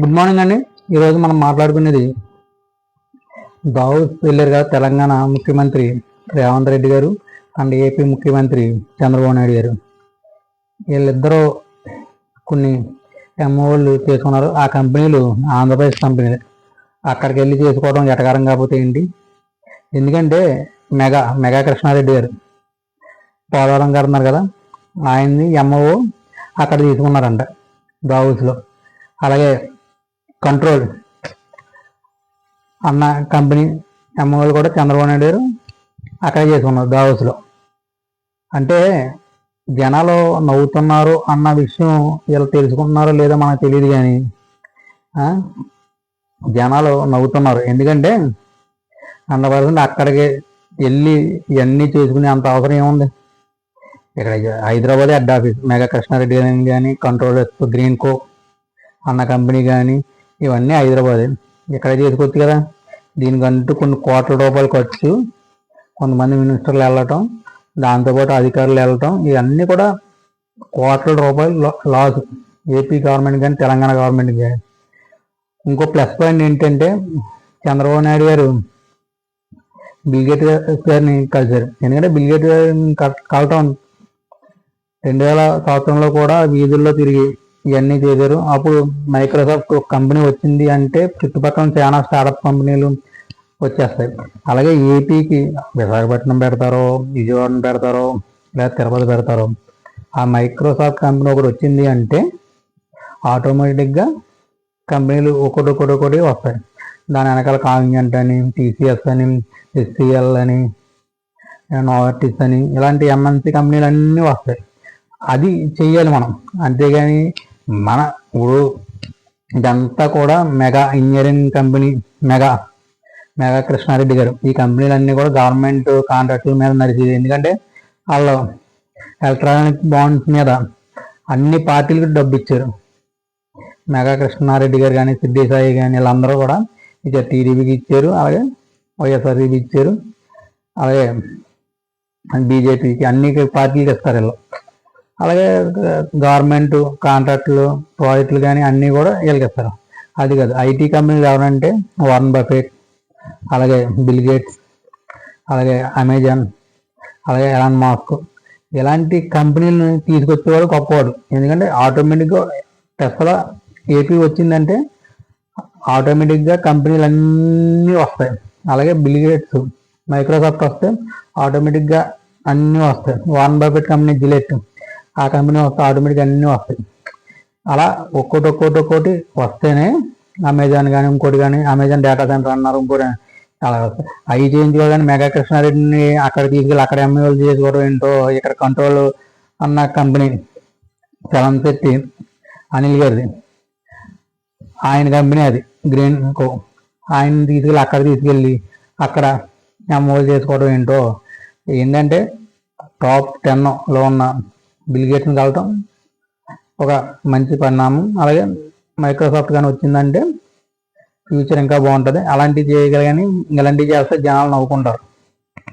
Good morning అండి. ఈరోజు మనం మాట్లాడుకునేది దావూద్ వెళ్ళారు కదా తెలంగాణ ముఖ్యమంత్రి రేవంత్ రెడ్డి గారు అండ్ ఏపీ ముఖ్యమంత్రి చంద్రబాబు నాయుడు గారు. వీళ్ళిద్దరూ కొన్ని ఎంఓలు చేసుకున్నారు. ఆ కంపెనీలు ఆంధ్రప్రదేశ్ కంపెనీలు అక్కడికి వెళ్ళి చేసుకోవడం ఎటకారం కాకపోతే ఏంటి? ఎందుకంటే మెగా మెగా కృష్ణారెడ్డి గారు పోలవరం గారు ఉన్నారు కదా ఆయన్ని ఎంఓ అక్కడ తీసుకున్నారంట దావూస్లో అలాగే కంట్రోల్ అన్న కంపెనీ ఎంఓలు కూడా చంద్రబాబు నాయుడు గారు అక్కడ చేసుకున్నారు దావోస్లో. అంటే జనాలు నవ్వుతున్నారు అన్న విషయం వీళ్ళు తెలుసుకుంటున్నారో లేదో మనకు తెలియదు కానీ జనాలు నవ్వుతున్నారు. ఎందుకంటే హండ్రెడ్ పర్సెంట్ అక్కడికి వెళ్ళి ఇవన్నీ చేసుకునే అంత అవసరం ఏముంది? ఇక్కడ Hyderabad head office mega Krishna Reddy గారిని కానీ కంట్రోల్ గ్రీన్ కో అన్న కంపెనీ కానీ ఇవన్నీ హైదరాబాద్. ఇక్కడ చేసుకోవచ్చు కదా. దీనికంటూ కొన్ని కోట్ల రూపాయలు ఖర్చు. కొంతమంది మినిస్టర్లు వెళ్ళటం దాంతోపాటు అధికారులు వెళ్ళటం ఇవన్నీ కూడా కోట్ల రూపాయలు లాస్. ఏపీ గవర్నమెంట్ కానీ తెలంగాణ గవర్నమెంట్ కానీ. ఇంకో ప్లస్ పాయింట్ ఏంటంటే చంద్రబాబు నాయుడు గారు బిల్గేట్ గారిని కలిశారు. ఎందుకంటే బిల్గేట్ గారిని కలటం రెండు వేల సంవత్సరంలో కూడా వీధుల్లో తిరిగి ఇవన్నీ చేశారు. అప్పుడు మైక్రోసాఫ్ట్ ఒక కంపెనీ వచ్చింది అంటే చుట్టుపక్కల చాలా స్టార్టప్ కంపెనీలు వచ్చేస్తాయి. అలాగే ఏపీకి విశాఖపట్నం పెడతారో విజయవాడ పెడతారో లేదా తిరుపతి పెడతారో. ఆ మైక్రోసాఫ్ట్ కంపెనీ ఒకటి వచ్చింది అంటే ఆటోమేటిక్గా కంపెనీలు ఒకటి ఒకటి ఒకటి వస్తాయి. దాని వెనకాల కాంగ్యంట్ అని టీసీఎస్ అని ఎస్సీఎల్ అని నోవర్టిస్ అని ఇలాంటి ఎంఎన్సీ కంపెనీలు అన్నీ వస్తాయి. అది చెయ్యాలి మనం. అంతేగాని మన ఇప్పుడు ఇదంతా కూడా mega engineering company mega mega Krishna Reddy గారు. ఈ కంపెనీలన్నీ కూడా గవర్నమెంట్ కాంట్రాక్టుల మీద నడిచేది ఎందుకంటే వాళ్ళు ఎలక్ట్రానిక్ బాండ్స్ మీద అన్ని పార్టీలకు డబ్బు ఇచ్చారు. మెగా కృష్ణారెడ్డి గారు కానీ సిద్ధి సాయి కానీ వీళ్ళందరూ కూడా ఇచ్చారు టీడీపీకి ఇచ్చారు. అలాగే వైఎస్ఆర్సీపీ ఇచ్చారు. అలాగే బీజేపీకి అన్ని పార్టీలకు ఇస్తారు వీళ్ళు. అలాగే గవర్నమెంట్ కాంట్రాక్టులు ప్రాజెక్టులు కానీ అన్నీ కూడా వీళ్ళకిస్తారు అది కాదు ఐటీ కంపెనీలు ఎవరంటే వార్న్ బఫెట్ అలాగే బిల్ గేట్స్ అలాగే అమెజాన్ అలాగే ఎలాన్ మాస్క్ ఇలాంటి కంపెనీలను తీసుకొచ్చేవాడు గొప్పవాడు. ఎందుకంటే ఆటోమేటిక్గా టెస్లా ఏపీ వచ్చిందంటే ఆటోమేటిక్గా కంపెనీలు అన్నీ వస్తాయి. అలాగే బిల్ గేట్స్ మైక్రోసాఫ్ట్ వస్తే ఆటోమేటిక్గా అన్నీ వస్తాయి. వాన్ బఫెట్ కంపెనీ జిలెట్ ఆ కంపెనీ వస్తే ఆటోమేటిక్గా అన్నీ వస్తాయి. అలా ఒక్కోటి ఒక్కోటి ఒక్కోటి వస్తేనే అమెజాన్ కానీ ఇంకోటి కానీ అమెజాన్ డేటా సెంటర్ అన్నారు ఇంకోటి అలా వస్తాయి. అవి కానీ మెగా కృష్ణారెడ్డిని అక్కడ తీసుకెళ్ళి అక్కడ ఎంఏలు చేసుకోవడం ఏంటో ఇక్కడ కంట్రోల్ అన్న కంపెనీ చలం పెట్టి అనిల్ గారిది. ఆయన కంపెనీ అది గ్రీన్ కో. ఆయన తీసుకెళ్ళి అక్కడ తీసుకెళ్ళి అక్కడ ఎంఓలు చేసుకోవడం ఏంటో ఏంటంటే టాప్ టెన్లో ఉన్న బిల్గేట్ని కలవటం ఒక మంచి పరిణామం. అలాగే మైక్రోసాఫ్ట్ కానీ వచ్చిందంటే ఫ్యూచర్ ఇంకా బాగుంటుంది. అలాంటివి చేయగలగాని ఇలాంటివి చేస్తే జనాలు నవ్వుకుంటారు.